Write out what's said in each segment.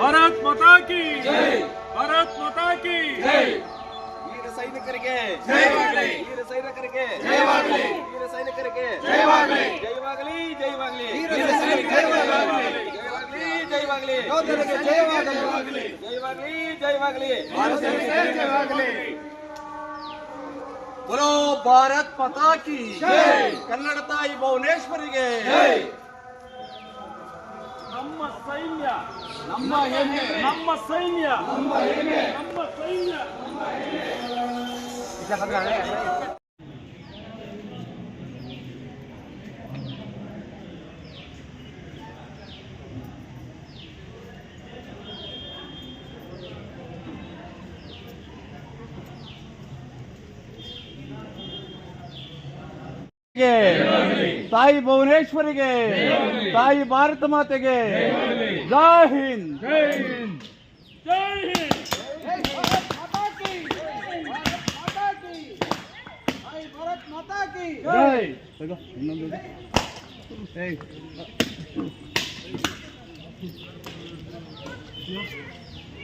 ಭಾರತ್ ಮಾತಾ ಕಿ ಭಾರತ್ ಮಾತಾ ಕಿ ವೀರ ಸೈನಿಕರಿಗೆ ಜಯವಾಗಲಿ. ವೀರ ಸೈನಿಕರಿಗೆ ಜಯವಾಗಲಿ. ವೀರ ಸೈನಿಕರಿಗೆ ಜಯವಾಗಲಿ. ಜಯವಾಗಲಿ ಜಯವಾಗಲಿ ವೀರ ಸೈನಿಕರಿಗೆ ಜಯವಾಗಲಿ ಜಯವಾಗಲಿ ಯೋಧರಿಗೆ ಜಯವಾಗಲಿ. ಜಯವಾಗಲಿ ಜಯವಾಗಲಿ ಜಯವಾಗಲಿ ಬರೋ ಭಾರತ್ ಮಾತಾ ಕಿ ಕನ್ನಡ ತಾಯಿ ಭುವನೇಶ್ವರಿಗೆ ನಮ್ಮ ಸೈನ್ಯ ನಮ್ಮ ಹೆಮ್ಮೆ, ನಮ್ಮ ಸೈನ್ಯ, ನಮ್ಮ ಹೆಮ್ಮೆ, ನಮ್ಮ ಸೈನ್ಯ. ತಾಯಿ ಭುವನೇಶ್ವರಿಗೆ, ತಾಯಿ ಭಾರತ ಮಾತೆಗೆ, ಜೈ ಹಿಂದ್. జై హింద్ జై హింద్ జై భారత్ మాతా కి జై భారత్ మాతా కి జై భారత్ మాతా కి జై देखो नंबर देखो ए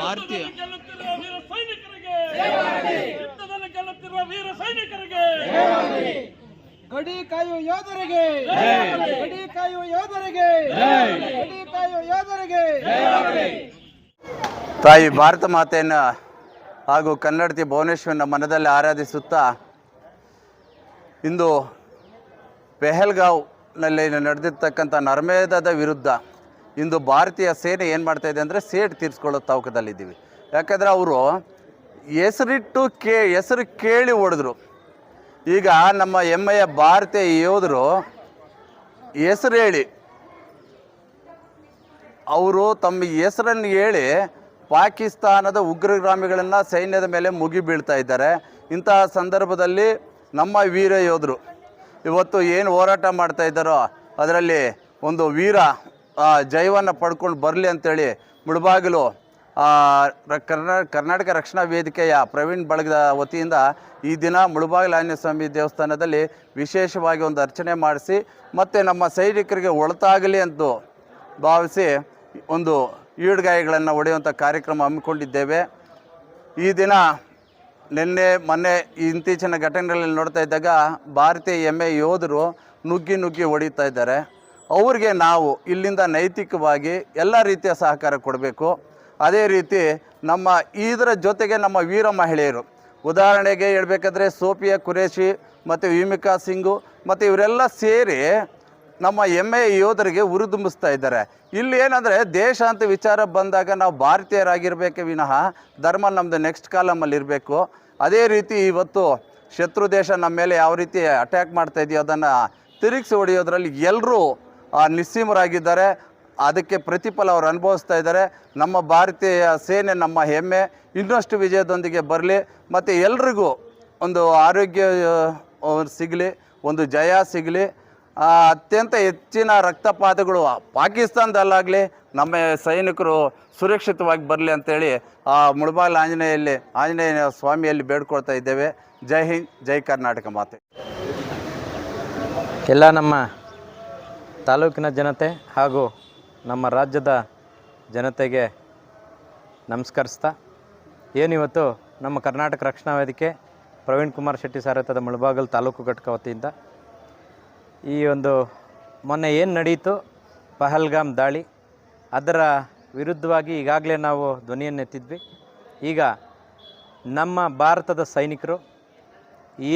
ಭಾರತೀಯ ಗೆಲ್ಲುತ್ತಿರುವ ವೀರ ಸೈನಿಕರಿಗೆ. ಗಡಿ ಕಾಯುವ ಯೋಧರಿಗೆ. ಗಡಿ ಕಾಯುವ ಯೋಧರಿಗೆ. ಗಡಿ ಕಾಯುವ ಯೋಧರಿಗೆ. ತಾಯಿ ಭಾರತ ಮಾತೆಯನ್ನು ಹಾಗೂ ಕನ್ನಡತಿ ಭುವನೇಶ್ವರನ ಮನದಲ್ಲಿ ಆರಾಧಿಸುತ್ತಾ ಇಂದು ಪೆಹಲ್ಗಾವ್ನಲ್ಲಿ ನಡೆದಿರ್ತಕ್ಕಂಥ ನರ್ಮೇದದ ವಿರುದ್ಧ ಇಂದು ಭಾರತೀಯ ಸೇನೆ ಏನು ಮಾಡ್ತಾ ಇದೆ ಅಂದರೆ ಸೇಟ್ ತೀರಿಸ್ಕೊಳ್ಳೋ ತವಕದಲ್ಲಿದ್ದೀವಿ ಯಾಕಂದರೆ ಅವರು ಹೆಸರಿಟ್ಟು ಕೇ, ಹೆಸರು ಕೇಳಿ ಹೊಡೆದ್ರು. ಈಗ ನಮ್ಮ ಹೆಮ್ಮೆಯ ಭಾರತೀಯ ಯೋಧರು ಹೆಸರು ಹೇಳಿ. ಅವರು ತಮ್ಮ ಹೆಸರನ್ನು ಹೇಳಿ ಪಾಕಿಸ್ತಾನದ ಉಗ್ರಗ್ರಾಮಿಗಳನ್ನು ಸೈನ್ಯದ ಮೇಲೆ ಮುಗಿ ಬೀಳ್ತಾ ಇದ್ದಾರೆ. ಇಂತಹ ಸಂದರ್ಭದಲ್ಲಿ ನಮ್ಮ ವೀರ ಯೋಧರು. ಇವತ್ತು ಏನು ಹೋರಾಟ ಮಾಡ್ತಾ ಇದ್ದಾರೋ ಅದರಲ್ಲಿ ಒಂದು ವೀರ ಜಯವನ್ನು ಪಡ್ಕೊಂಡು ಬರಲಿ ಅಂತೇಳಿ ಮುಳುಬಾಗಿಲು ಕರ್ನಾಟಕ ರಕ್ಷಣಾ ವೇದಿಕೆಯ ಪ್ರವೀಣ್ ಬಳಗದ ವತಿಯಿಂದ ಈ ದಿನ ಮುಳುಬಾಗಿಲು ಆಂಜನೇಯ ಸ್ವಾಮಿ ದೇವಸ್ಥಾನದಲ್ಲಿ ವಿಶೇಷವಾಗಿ ಒಂದು ಅರ್ಚನೆ ಮಾಡಿಸಿ, ಮತ್ತು ನಮ್ಮ ಸೈನಿಕರಿಗೆ ಒಳತಾಗಲಿ ಅಂತ ಭಾವಿಸಿ ಒಂದು ಈಡ್ಗಾಯಿಗಳನ್ನು ಹೊಡೆಯುವಂಥ ಕಾರ್ಯಕ್ರಮ ಹಮ್ಮಿಕೊಂಡಿದ್ದೇವೆ. ಈ ದಿನ ನಿನ್ನೆ, ಮೊನ್ನೆ ಇತ್ತೀಚಿನ ಘಟನೆಗಳಲ್ಲಿ ನೋಡ್ತಾ ಇದ್ದಾಗ ಭಾರತೀಯ ಎಮ್ಮೆ ಯೋಧರು ನುಗ್ಗಿ ನುಗ್ಗಿ ಹೊಡಿತಾ ಇದ್ದಾರೆ. ಅವ್ರಿಗೆ ನಾವು ಇಲ್ಲಿಂದ ನೈತಿಕವಾಗಿ ಎಲ್ಲ ರೀತಿಯ ಸಹಕಾರ ಕೊಡಬೇಕು. ಅದೇ ರೀತಿ ನಮ್ಮ ಇದರ ಜೊತೆಗೆ ನಮ್ಮ ವೀರ ಮಹಿಳೆಯರು. ಉದಾಹರಣೆಗೆ ಹೇಳಬೇಕಾದ್ರೆ ಸೋಫಿಯಾ ಕುರೇಶಿ ಮತ್ತು ವಿಮಿಕಾ ಸಿಂಗು ಮತ್ತು ಇವರೆಲ್ಲ ಸೇರಿ ನಮ್ಮ ಹೆಮ್ಮೆಯ ಯೋಧರಿಗೆ ಉರಿದುಂಬಿಸ್ತಾ ಇದ್ದಾರೆ. ಇಲ್ಲಿ ಏನಂದರೆ ದೇಶ ಅಂತ ವಿಚಾರ ಬಂದಾಗ ನಾವು ಭಾರತೀಯರಾಗಿರಬೇಕೆ ವಿನಃ ಧರ್ಮ ನಮ್ಮದು ನೆಕ್ಸ್ಟ್ ಕಾಲಮಲ್ಲಿ ಇರಬೇಕು. ಅದೇ ರೀತಿ ಇವತ್ತು ಶತ್ರು ದೇಶ ನಮ್ಮ ಮೇಲೆ ಯಾವ ರೀತಿ ಅಟ್ಯಾಕ್ ಮಾಡ್ತಾ ಇದೆಯೋ ಅದನ್ನು ತಿರುಗಿಸಿ ಹೊಡೆಯೋದ್ರಲ್ಲಿ ಎಲ್ಲರೂ ನಿಸ್ಸೀಮರಾಗಿದ್ದಾರೆ. ಅದಕ್ಕೆ ಪ್ರತಿಫಲ ಅವರು ಅನುಭವಿಸ್ತಾ ಇದ್ದಾರೆ. ನಮ್ಮ ಭಾರತೀಯ ಸೇನೆ ನಮ್ಮ ಹೆಮ್ಮೆ. ಇನ್ನಷ್ಟು ವಿಜಯದೊಂದಿಗೆ ಬರಲಿ. ಮತ್ತು ಎಲ್ರಿಗೂ ಒಂದು ಆರೋಗ್ಯ ಸಿಗಲಿ, ಒಂದು ಜಯ ಸಿಗಲಿ. ಅತ್ಯಂತ ಹೆಚ್ಚಿನ ರಕ್ತಪಾತಗಳು ಪಾಕಿಸ್ತಾನದಲ್ಲಾಗಲಿ ನಮ್ಮ ಸೈನಿಕರು ಸುರಕ್ಷಿತವಾಗಿ ಬರಲಿ ಅಂತೇಳಿ ಆ ಮುಳಬಾಲ್ ಆಂಜನೇಯಲ್ಲಿ, ಆಂಜನೇಯ ಸ್ವಾಮಿಯಲ್ಲಿ ಬೇಡ್ಕೊಳ್ತಾ ಇದ್ದೇವೆ. ಜೈ ಹಿಂದ್, ಜೈ ಕರ್ನಾಟಕ ಮಾತೆ. ಎಲ್ಲ ನಮ್ಮ ತಾಲೂಕಿನ ಜನತೆ ಹಾಗೂ ನಮ್ಮ ರಾಜ್ಯದ ಜನತೆಗೆ ನಮಸ್ಕರಿಸ್ತಾ, ಏನಿವತ್ತು ನಮ್ಮ ಕರ್ನಾಟಕ ರಕ್ಷಣಾ ವೇದಿಕೆ ಪ್ರವೀಣ್ ಕುಮಾರ್ ಶೆಟ್ಟಿ ಸಾರಥದ ಮುಳಬಾಗಲ್ ತಾಲೂಕು ಘಟಕ ವತಿಯಿಂದ ಈ ಒಂದು ಮೊನ್ನೆ ಏನು ನಡೆಯಿತು ಪಹಲ್ಗಾಮ್ ದಾಳಿ, ಅದರ ವಿರುದ್ಧವಾಗಿ ಈಗಾಗಲೇ ನಾವು ಧ್ವನಿಯನ್ನೆತ್ತಿದ್ವಿ ಈಗ ನಮ್ಮ ಭಾರತದ ಸೈನಿಕರು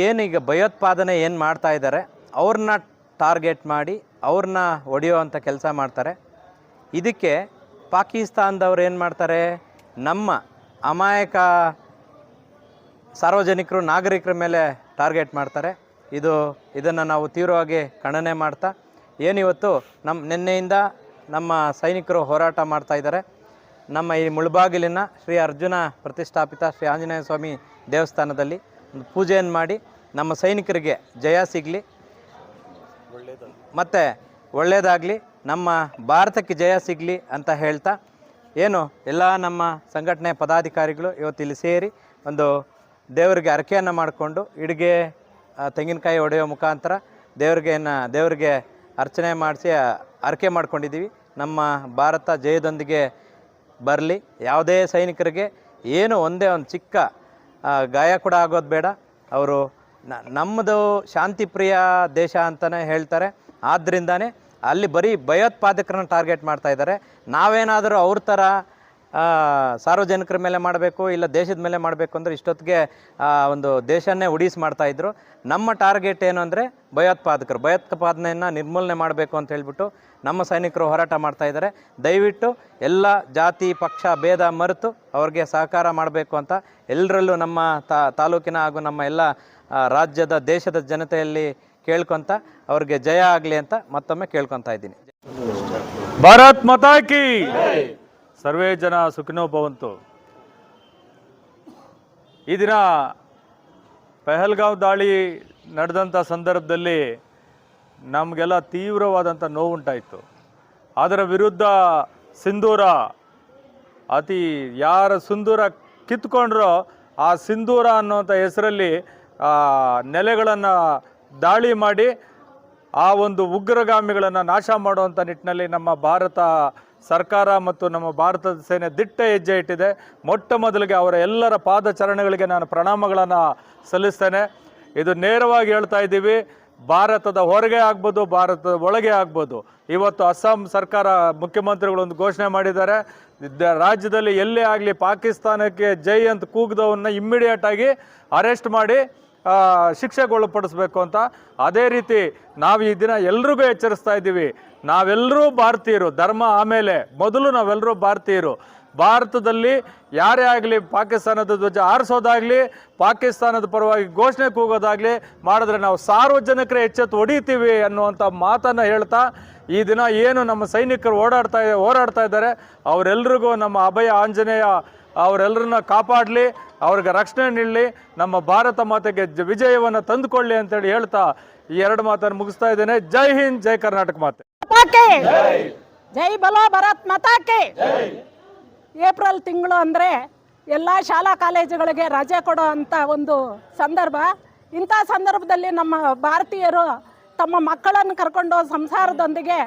ಏನೀಗ ಭಯೋತ್ಪಾದನೆ ಏನು ಮಾಡ್ತಾ ಇದ್ದಾರೆ, ಅವ್ರನ್ನ ಟಾರ್ಗೆಟ್ ಮಾಡಿ ಅವ್ರನ್ನ ಹೊಡೆಯುವಂಥ ಕೆಲಸ ಮಾಡ್ತಾರೆ. ಇದಕ್ಕೆ ಪಾಕಿಸ್ತಾನದವ್ರು ಏನು ಮಾಡ್ತಾರೆ? ನಮ್ಮ ಅಮಾಯಕ ಸಾರ್ವಜನಿಕರು, ನಾಗರಿಕರ ಮೇಲೆ ಟಾರ್ಗೆಟ್ ಮಾಡ್ತಾರೆ. ಇದು, ಇದನ್ನು ನಾವು ತೀವ್ರವಾಗಿ ಖಂಡನೆ ಮಾಡ್ತಾ, ಏನಿವತ್ತು ನಮ್ಮ ನಿನ್ನೆಯಿಂದ ನಮ್ಮ ಸೈನಿಕರು ಹೋರಾಟ ಮಾಡ್ತಾ ಇದ್ದಾರೆ. ನಮ್ಮ ಈ ಮುಳಬಾಗಿಲಿನ ಶ್ರೀ ಅರ್ಜುನ ಪ್ರತಿಷ್ಠಾಪಿತ ಶ್ರೀ ಆಂಜನೇಯ ಸ್ವಾಮಿ ದೇವಸ್ಥಾನದಲ್ಲಿ ಒಂದು ಪೂಜೆಯನ್ನು ಮಾಡಿ ನಮ್ಮ ಸೈನಿಕರಿಗೆ ಜಯ ಸಿಗಲಿ. ಮತ್ತು ಒಳ್ಳೆಯದಾಗಲಿ ನಮ್ಮ ಭಾರತಕ್ಕೆ ಜಯ ಸಿಗಲಿ ಅಂತ ಹೇಳ್ತಾ, ಏನು, ಎಲ್ಲ ನಮ್ಮ ಸಂಘಟನೆ ಪದಾಧಿಕಾರಿಗಳು ಇವತ್ತಿಲ್ಲಿ ಸೇರಿ ಒಂದು ದೇವರಿಗೆ ಅರಕೆಯನ್ನು ಮಾಡಿಕೊಂಡು, ಇಡಿಗೆ ತೆಂಗಿನಕಾಯಿ ಹೊಡೆಯೋ ಮುಖಾಂತರ ದೇವರಿಗೆ ನ- ದೇವರಿಗೆ ಅರ್ಚನೆ ಮಾಡಿಸಿ ಅರಕೆ ಮಾಡ್ಕೊಂಡಿದ್ದೀವಿ. ನಮ್ಮ ಭಾರತ ಜಯದೊಂದಿಗೆ ಬರಲಿ. ಯಾವುದೇ ಸೈನಿಕರಿಗೆ ಏನು ಒಂದೇ ಒಂದು ಚಿಕ್ಕ ಗಾಯ ಕೂಡ ಆಗೋದು ಬೇಡ. ಅವರು ನಮ್ಮದು ಶಾಂತಿಪ್ರಿಯ ದೇಶ ಅಂತಲೇ ಹೇಳ್ತಾರೆ. ಆದ್ದರಿಂದನೇ ಅಲ್ಲಿ ಬರೀ ಭಯೋತ್ಪಾದಕರನ್ನ ಟಾರ್ಗೆಟ್ ಮಾಡ್ತಾ ಇದ್ದಾರೆ. ನಾವೇನಾದರೂ ಅವ್ರ ಥರ ಸಾರ್ವಜನಿಕರ ಮೇಲೆ ಮಾಡಬೇಕು, ಇಲ್ಲ ದೇಶದ ಮೇಲೆ ಮಾಡಬೇಕು ಅಂದರೆ ಇಷ್ಟೊತ್ತಿಗೆ ಒಂದು ದೇಶನ್ನೇ ಉಡೀಸ್ ಮಾಡ್ತಾ ಇದ್ರು. ನಮ್ಮ ಟಾರ್ಗೆಟ್ ಏನು ಅಂದರೆ ಭಯೋತ್ಪಾದಕರು. ಭಯೋತ್ಪಾದನೆಯನ್ನು ನಿರ್ಮೂಲನೆ ಮಾಡಬೇಕು ಅಂತ ಹೇಳಿಬಿಟ್ಟು ನಮ್ಮ ಸೈನಿಕರು ಹೋರಾಟ ಮಾಡ್ತಾ ಇದ್ದಾರೆ. ದಯವಿಟ್ಟು ಎಲ್ಲ ಜಾತಿ, ಪಕ್ಷ, ಭೇದ ಮರೆತು ಅವ್ರಿಗೆ ಸಹಕಾರ ಮಾಡಬೇಕು ಅಂತ ಎಲ್ಲರಲ್ಲೂ ನಮ್ಮ ತಾಲೂಕಿನ ಹಾಗೂ ನಮ್ಮ ಎಲ್ಲ ರಾಜ್ಯದ, ದೇಶದ ಜನತೆಯಲ್ಲಿ ಕೇಳ್ಕೊತ ಅವ್ರಿಗೆ ಜಯ ಆಗಲಿ ಅಂತ ಮತ್ತೊಮ್ಮೆ ಕೇಳ್ಕೊತಾ ಇದ್ದೀನಿ. ಭಾರತ್ ಮತಾಕಿ ಸರ್ವೇ ಜನ ಸುಖಿನೋ ಭವಂತು. ಈ ದಿನ ಪೆಹಲ್ಗಾಂವ್ ದಾಳಿ ನಡೆದಂಥ ಸಂದರ್ಭದಲ್ಲಿ ನಮಗೆಲ್ಲ ತೀವ್ರವಾದಂಥ ನೋವುಂಟಾಯಿತು. ಅದರ ವಿರುದ್ಧ ಸಿಂಧೂರ ಅತಿ ಯಾರ ಸಿಂಧೂರ ಕಿತ್ಕೊಂಡ್ರೋ ಆ ಸಿಂಧೂರ ಅನ್ನೋಂಥ ಹೆಸರಲ್ಲಿ ನೆಲೆಗಳನ್ನು ದಾಳಿ ಮಾಡಿ ಆ ಒಂದು ಉಗ್ರಗಾಮಿಗಳನ್ನು ನಾಶ ಮಾಡುವಂಥ ನಿಟ್ಟಿನಲ್ಲಿ ನಮ್ಮ ಭಾರತ ಸರ್ಕಾರ ಮತ್ತು ನಮ್ಮ ಭಾರತದ ಸೇನೆ ದಿಟ್ಟ ಹೆಜ್ಜೆ ಇಟ್ಟಿದೆ. ಮೊಟ್ಟ ಮೊದಲಿಗೆ ಅವರ ಎಲ್ಲರ ಪಾದಚರಣೆಗಳಿಗೆ ನಾನು ಪ್ರಣಾಮಗಳನ್ನು ಸಲ್ಲಿಸ್ತೇನೆ. ಇದು ನೇರವಾಗಿ ಹೇಳ್ತಾ ಇದ್ದೀವಿ, ಭಾರತದ ಹೊರಗೆ ಆಗ್ಬೋದು, ಭಾರತದ ಒಳಗೆ ಆಗ್ಬೋದು. ಇವತ್ತು ಅಸ್ಸಾಂ ಸರ್ಕಾರ ಮುಖ್ಯಮಂತ್ರಿಗಳು ಒಂದು ಘೋಷಣೆ ಮಾಡಿದ್ದಾರೆ. ರಾಜ್ಯದಲ್ಲಿ ಎಲ್ಲೇ ಆಗಲಿ ಪಾಕಿಸ್ತಾನಕ್ಕೆ ಜೈ ಅಂತ ಕೂಗ್ದವನ್ನ ಇಮ್ಮಿಡಿಯೇಟಾಗಿ ಅರೆಸ್ಟ್ ಮಾಡಿ ಶಿಕ್ಷೆಗೊಳಪಡಿಸ್ಬೇಕು ಅಂತ. ಅದೇ ರೀತಿ ನಾವು ಈ ದಿನ ಎಲ್ರಿಗೂ ಎಚ್ಚರಿಸ್ತಾ ಇದ್ದೀವಿ. ನಾವೆಲ್ಲರೂ ಭಾರತೀಯರು, ಧರ್ಮ ಆಮೇಲೆ ಮೊದಲು ನಾವೆಲ್ಲರೂ ಭಾರತೀಯರು. ಭಾರತದಲ್ಲಿ ಯಾರೇ ಆಗಲಿ, ಪಾಕಿಸ್ತಾನದ ಧ್ವಜ ಆರಿಸೋದಾಗ್ಲಿ, ಪಾಕಿಸ್ತಾನದ ಪರವಾಗಿ ಘೋಷಣೆ ಕೂಗೋದಾಗ್ಲಿ ಮಾಡಿದ್ರೆ ನಾವು ಸಾರ್ವಜನಿಕರ ಎಚ್ಚೆತ್ತು ಹೊಡಿತೀವಿ ಅನ್ನುವಂಥ ಮಾತನ್ನು ಹೇಳ್ತಾ ಈ ದಿನ ಏನು ನಮ್ಮ ಸೈನಿಕರು ಓಡಾಡ್ತಾ, ಹೋರಾಡ್ತಾ ಇದ್ದಾರೆ. ಅವರೆಲ್ರಿಗೂ ನಮ್ಮ ಅಭಯ ಆಂಜನೇಯ ಅವರೆಲ್ಲರನ್ನ ಕಾಪಾಡಲಿ ಅವ್ರಿಗೆ ರಕ್ಷಣೆ ನೀಡಲಿ ನಮ್ಮ ಭಾರತ ಮಾತೆಗೆ ಜ- ವಿಜಯವನ್ನು ತಂದುಕೊಳ್ಳಿ ಅಂತೇಳಿ ಹೇಳ್ತಾ ಈ ಎರಡು ಮಾತನ್ನು ಮುಗಿಸ್ತಾ ಇದ್ದೇನೆ. ಜೈ ಹಿಂದ್ ಜೈ ಕರ್ನಾಟಕ ಮಾತೆ. ಜೈ ಬಲೋ ಭಾರತ್ ಮಾತಾಕೆ. ಏಪ್ರಿಲ್ ತಿಂಗಳು ಅಂದರೆ ಎಲ್ಲ ಶಾಲಾ ಕಾಲೇಜುಗಳಿಗೆ ರಜೆ ಕೊಡೋ ಅಂಥ ಒಂದು ಸಂದರ್ಭ. ಇಂಥ ಸಂದರ್ಭದಲ್ಲಿ ನಮ್ಮ ಭಾರತೀಯರು ತಮ್ಮ ಮಕ್ಕಳನ್ನು ಕರ್ಕೊಂಡು ಸಂಸಾರದೊಂದಿಗೆ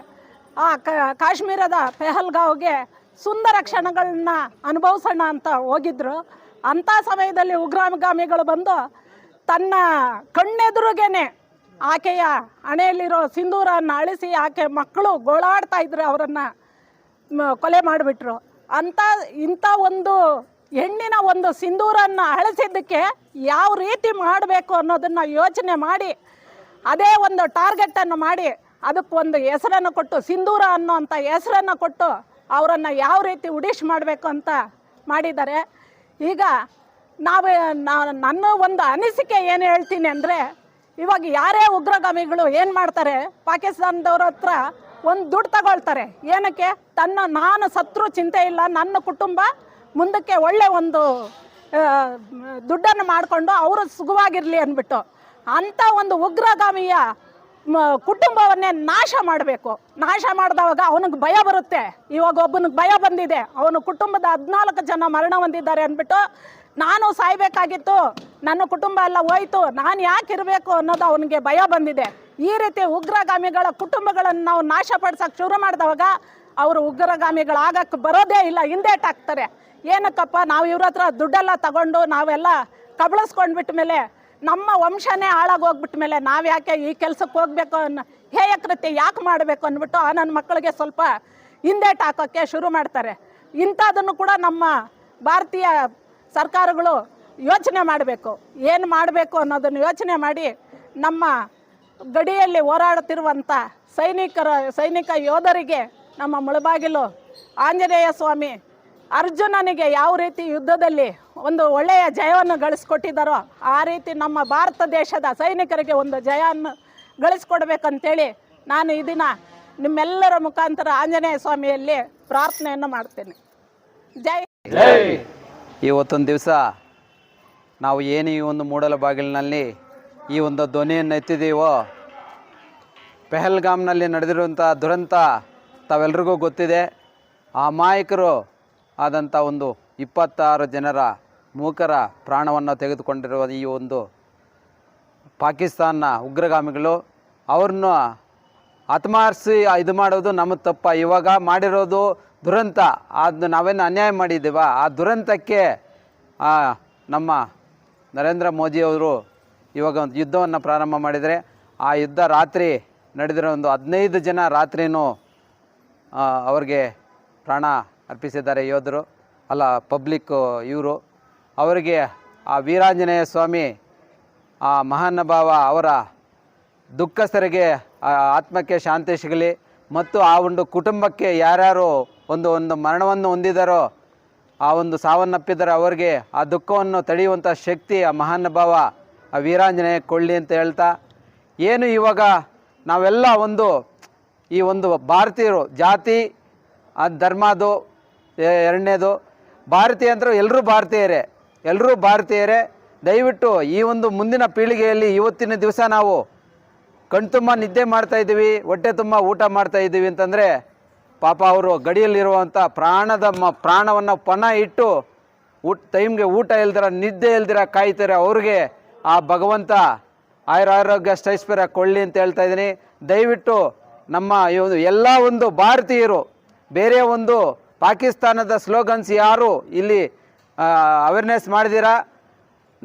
ಆ ಕ- ಕಾಶ್ಮೀರದ ಪೆಹಲ್ಗಾವ್ಗೆ ಸುಂದರ ಕ್ಷಣಗಳನ್ನ ಅನುಭವಿಸೋಣ ಅಂತ ಹೋಗಿದ್ರು. ಅಂಥ ಸಮಯದಲ್ಲಿ ಉಗ್ರಗಾಮಿಗಳು ಬಂದು ತನ್ನ ಕಣ್ಣೆದುರುಗೇನೆ ಆಕೆಯ ಹಣೆಯಲ್ಲಿರೋ ಸಿಂಧೂರನ್ನು ಅಳಿಸಿ ಆಕೆ ಮಕ್ಕಳು ಗೋಳಾಡ್ತಾ ಇದ್ರು, ಅವರನ್ನು ಕೊಲೆ ಮಾಡಿಬಿಟ್ರು. ಅಂತ ಇಂಥ ಒಂದು ಹೆಣ್ಣಿನ ಒಂದು ಸಿಂಧೂರನ್ನು ಅಳಿಸಿದ್ದಕ್ಕೆ ಯಾವ ರೀತಿ ಮಾಡಬೇಕು ಅನ್ನೋದನ್ನು ಯೋಚನೆ ಮಾಡಿ, ಅದೇ ಒಂದು ಟಾರ್ಗೆಟನ್ನು ಮಾಡಿ, ಅದಕ್ಕೊಂದು ಹೆಸರನ್ನು ಕೊಟ್ಟು, ಸಿಂಧೂರ ಅನ್ನೋಂಥ ಹೆಸರನ್ನು ಕೊಟ್ಟು ಅವರನ್ನು ಯಾವ ರೀತಿ ಉಡಿಶ್ ಮಾಡಬೇಕು ಅಂತ ಮಾಡಿದ್ದಾರೆ. ಈಗ ನಾವು ನನ್ನ ಒಂದು ಅನಿಸಿಕೆ ಏನು ಹೇಳ್ತೀನಿ ಅಂದರೆ, ಇವಾಗ ಯಾರೇ ಉಗ್ರಗಾಮಿಗಳು ಏನು ಮಾಡ್ತಾರೆ, ಪಾಕಿಸ್ತಾನದವ್ರ ಹತ್ರ ಒಂದು ದುಡ್ಡು ತಗೊಳ್ತಾರೆ. ಏನಕ್ಕೆ? ತನ್ನ, ನಾನು ಸತ್ರು ಚಿಂತೆ ಇಲ್ಲ, ನನ್ನ ಕುಟುಂಬ ಮುಂದಕ್ಕೆ ಒಳ್ಳೆ ಒಂದು ದುಡ್ಡನ್ನು ಮಾಡಿಕೊಂಡು ಅವರು ಸುಖವಾಗಿರಲಿ ಅಂದ್ಬಿಟ್ಟು. ಅಂಥ ಒಂದು ಉಗ್ರಗಾಮಿಯ ಕುಟುಂಬವನ್ನೇ ನಾಶ ಮಾಡಬೇಕು. ನಾಶ ಮಾಡಿದವಾಗ ಅವನಿಗೆ ಭಯ ಬರುತ್ತೆ. ಇವಾಗ ಒಬ್ಬನಿಗೆ ಭಯ ಬಂದಿದೆ. ಅವನ ಕುಟುಂಬದ ಹದಿನಾಲ್ಕು ಜನ ಮರಣ ಹೊಂದಿದ್ದಾರೆ ಅಂದ್ಬಿಟ್ಟು, ನಾನು ಸಾಯ್ಬೇಕಾಗಿತ್ತು. ನನ್ನ ಕುಟುಂಬ ಎಲ್ಲ ಹೋಯ್ತು. ನಾನು ಯಾಕೆ ಇರಬೇಕು ಅನ್ನೋದು ಅವನಿಗೆ ಭಯ ಬಂದಿದೆ. ಈ ರೀತಿ ಉಗ್ರಗಾಮಿಗಳ ಕುಟುಂಬಗಳನ್ನು ನಾವು ನಾಶಪಡಿಸೋಕೆ ಶುರು ಮಾಡಿದವಾಗ ಅವರು ಉಗ್ರಗಾಮಿಗಳಾಗಕ್ಕೆ ಬರೋದೇ ಇಲ್ಲ. ಹಿಂದೇಟಾಕ್ತಾರೆ ಏನಕ್ಕಪ್ಪ, ನಾವು ಇವ್ರ ಹತ್ರ ದುಡ್ಡೆಲ್ಲ ತಗೊಂಡು ನಾವೆಲ್ಲ ಕಬಳಿಸ್ಕೊಂಡ್ಬಿಟ್ಟ ಮೇಲೆ ನಮ್ಮ ವಂಶನೇ ಹಾಳಾಗೋಗ್ಬಿಟ್ಟ ಮೇಲೆ ನಾವು ಯಾಕೆ ಈ ಕೆಲಸಕ್ಕೆ ಹೋಗ್ಬೇಕು ಅನ್ನೋ ಹೇಯ ಕೃತ್ಯ ಯಾಕೆ ಮಾಡಬೇಕು ಅಂದ್ಬಿಟ್ಟು ಆ ನನ್ನ ಮಕ್ಕಳಿಗೆ ಸ್ವಲ್ಪ ಹಿಂದೇಟ್ ಹಾಕೋಕ್ಕೆ ಶುರು ಮಾಡ್ತಾರೆ. ಇಂಥದನ್ನು ಕೂಡ ನಮ್ಮ ಭಾರತೀಯ ಸರ್ಕಾರಗಳು ಯೋಚನೆ ಮಾಡಬೇಕು. ಏನು ಮಾಡಬೇಕು ಅನ್ನೋದನ್ನು ಯೋಚನೆ ಮಾಡಿ ನಮ್ಮ ಗಡಿಯಲ್ಲಿ ಹೋರಾಡುತ್ತಿರುವಂಥ ಸೈನಿಕರ, ಸೈನಿಕ ಯೋಧರಿಗೆ ನಮ್ಮ ಮುಳಬಾಗಿಲು ಆಂಜನೇಯ ಸ್ವಾಮಿ ಅರ್ಜುನನಿಗೆ ಯಾವ ರೀತಿ ಯುದ್ಧದಲ್ಲಿ ಒಂದು ಒಳ್ಳೆಯ ಜಯವನ್ನು ಗಳಿಸ್ಕೊಟ್ಟಿದ್ದಾರೋ ಆ ರೀತಿ ನಮ್ಮ ಭಾರತ ದೇಶದ ಸೈನಿಕರಿಗೆ ಒಂದು ಜಯವನ್ನು ಗಳಿಸ್ಕೊಡ್ಬೇಕಂತೇಳಿ ನಾನು ಈ ದಿನ ನಿಮ್ಮೆಲ್ಲರ ಮುಖಾಂತರ ಆಂಜನೇಯ ಸ್ವಾಮಿಯಲ್ಲಿ ಪ್ರಾರ್ಥನೆಯನ್ನು ಮಾಡ್ತೇನೆ. ಜೈ ಇವತ್ತೊಂದು ದಿವಸ ನಾವು ಏನು ಈ ಒಂದು ಮೂಡಲ ಬಾಗಿಲಿನಲ್ಲಿ ಈ ಒಂದು ಧ್ವನಿಯನ್ನು ಎತ್ತಿದ್ದೀವೋ ಪೆಹಲ್ಗಾಮ್ನಲ್ಲಿ ನಡೆದಿರುವಂಥ ದುರಂತ ತಾವೆಲ್ರಿಗೂ ಗೊತ್ತಿದೆ. ಆ ಮಾಯಕರು ಆದಂಥ ಒಂದು ಇಪ್ಪತ್ತಾರು ಜನರ ಮೂಕರ ಪ್ರಾಣವನ್ನು ತೆಗೆದುಕೊಂಡಿರುವ ಈ ಒಂದು ಪಾಕಿಸ್ತಾನ ಉಗ್ರಗಾಮಿಗಳು ಅವ್ರನ್ನ ಹತಮಾರಿಸಿ ಇದು ಮಾಡೋದು ನಮ್ಮ ತಪ್ಪ. ಇವಾಗ ಮಾಡಿರೋದು ದುರಂತ. ಅದು ನಾವೇನು ಅನ್ಯಾಯ ಮಾಡಿದ್ದೀವ? ಆ ದುರಂತಕ್ಕೆ ನಮ್ಮ ನರೇಂದ್ರ ಮೋದಿಯವರು ಇವಾಗ ಒಂದು ಯುದ್ಧವನ್ನು ಪ್ರಾರಂಭ ಮಾಡಿದರೆ ಆ ಯುದ್ಧ ರಾತ್ರಿ ನಡೆದಿರೋ ಒಂದು ಹದಿನೈದು ಜನ ರಾತ್ರಿನೂ ಆ, ಅವ್ರಿಗೆ ಪ್ರಾಣ ಅರ್ಪಿಸಿದ್ದಾರೆ ಯೋಧರು. ಅಲ್ಲ ಪಬ್ಲಿಕ್ಕು ಇವರು. ಅವರಿಗೆ ಆ ವೀರಾಂಜನೇಯ ಸ್ವಾಮಿ, ಆ ಮಹಾನುಭಾವ ಅವರ ದುಃಖಸ್ಥರಿಗೆ ಆತ್ಮಕ್ಕೆ ಶಾಂತಿ ಸಿಗಲಿ. ಮತ್ತು ಆ ಒಂದು ಕುಟುಂಬಕ್ಕೆ ಯಾರ್ಯಾರು ಒಂದು ಒಂದು ಮರಣವನ್ನು ಹೊಂದಿದಾರೋ, ಆ ಒಂದು ಸಾವನ್ನಪ್ಪಿದರೆ ಅವರಿಗೆ ಆ ದುಃಖವನ್ನು ತಡೆಯುವಂಥ ಶಕ್ತಿ ಆ ಮಹಾನುಭಾವ ಆ ವೀರಾಂಜನೇಯ ಕೊಳ್ಳಿ ಅಂತ ಹೇಳ್ತಾ, ಏನು ಇವಾಗ ನಾವೆಲ್ಲ ಒಂದು ಈ ಒಂದು ಭಾರತೀಯರು, ಜಾತಿ, ಆ ಧರ್ಮದು ಎರಡನೇದು, ಭಾರತೀಯ ಅಂದ್ರೆ ಎಲ್ಲರೂ ಭಾರತೀಯರೇ. ಎಲ್ಲರೂ ಭಾರತೀಯರೇ, ದಯವಿಟ್ಟು ಈ ಒಂದು ಮುಂದಿನ ಪೀಳಿಗೆಯಲ್ಲಿ ಇವತ್ತಿನ ದಿವಸ ನಾವು ಕಣ್ತುಂಬ ನಿದ್ದೆ ಮಾಡ್ತಾ ಇದ್ದೀವಿ, ಹೊಟ್ಟೆ ತುಂಬ ಊಟ ಮಾಡ್ತಾ ಇದ್ದೀವಿ ಅಂತಂದರೆ ಪಾಪ ಅವರು ಗಡಿಯಲ್ಲಿರುವಂಥ ಪ್ರಾಣದ ಮ, ಪ್ರಾಣವನ್ನು ಪಣ ಇಟ್ಟು ಊಟ ಟೈಮ್ಗೆ ಊಟ ಇಲ್ದಿರ, ನಿದ್ದೆ ಇಲ್ದಿರ ಕಾಯ್ತಾರೆ ಅವ್ರಿಗೆ ಆ ಭಗವಂತ ಆಯುರ ಆರೋಗ್ಯ ಕೊಳ್ಳಿ ಅಂತ ಹೇಳ್ತಾ ಇದ್ದೀನಿ. ದಯವಿಟ್ಟು ನಮ್ಮ ಈ ಒಂದು ಎಲ್ಲ ಒಂದು ಭಾರತೀಯರು, ಬೇರೆ ಒಂದು ಪಾಕಿಸ್ತಾನದ ಸ್ಲೋಗನ್ಸ್ ಯಾರು ಇಲ್ಲಿ ಅವೇರ್ನೆಸ್ ಮಾಡಿದ್ದೀರಾ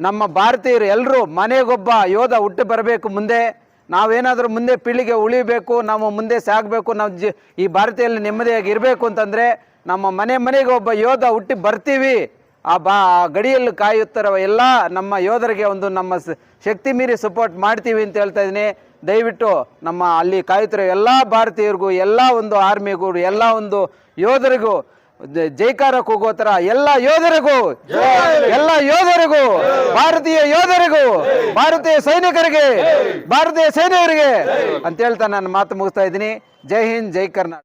ನಮ್ಮ ಭಾರತೀಯರು ಎಲ್ಲರೂ ಮನೆಗೊಬ್ಬ ಯೋಧ ಹುಟ್ಟು ಬರಬೇಕು ಮುಂದೆ. ನಾವೇನಾದರೂ ಮುಂದೆ ಪೀಳಿಗೆ ಉಳಿಬೇಕು, ನಾವು ಮುಂದೆ ಸಾಗಬೇಕು, ನಾವು ಜಿ, ಈ ಭಾರತೀಯಲ್ಲಿ ನೆಮ್ಮದಿಯಾಗಿ ಇರಬೇಕು ಅಂತಂದರೆ ನಮ್ಮ ಮನೆ ಮನೆಗೆ ಒಬ್ಬ ಯೋಧ ಹುಟ್ಟಿ ಬರ್ತೀವಿ. ಆ ಬಾ ಗಡಿಯಲ್ಲಿ ಕಾಯುತ್ತಿರುವ ಎಲ್ಲ ನಮ್ಮ ಯೋಧರಿಗೆ ಒಂದು ನಮ್ಮ ಶಕ್ತಿ ಮೀರಿ ಸಪೋರ್ಟ್ ಮಾಡ್ತೀವಿ ಅಂತ ಹೇಳ್ತಾ ಇದ್ದೀನಿ. ದಯವಿಟ್ಟು ನಮ್ಮ ಅಲ್ಲಿ ಕಾಯುತ್ತಿರೋ ಎಲ್ಲ ಭಾರತೀಯರಿಗೂ, ಎಲ್ಲ ಒಂದು ಆರ್ಮಿಗೂ ಎಲ್ಲ ಒಂದು ಯೋಧರಿಗೂ ಜೈಕಾರ ಹೋಗೋ ತರ ಎಲ್ಲ ಯೋಧರಿಗೂ ಎಲ್ಲ ಯೋಧರಿಗೂ ಭಾರತೀಯ ಯೋಧರಿಗೂ ಭಾರತೀಯ ಸೈನಿಕರಿಗೆ ಭಾರತೀಯ ಸೈನಿಕರಿಗೆ ಅಂತ ಹೇಳ್ತಾ ನಾನು ಮಾತು ಮುಗಿಸ್ತಾ ಇದ್ದೀನಿ. ಜೈ ಹಿಂದ್ ಜೈ ಕರ್ನಾಟಕ.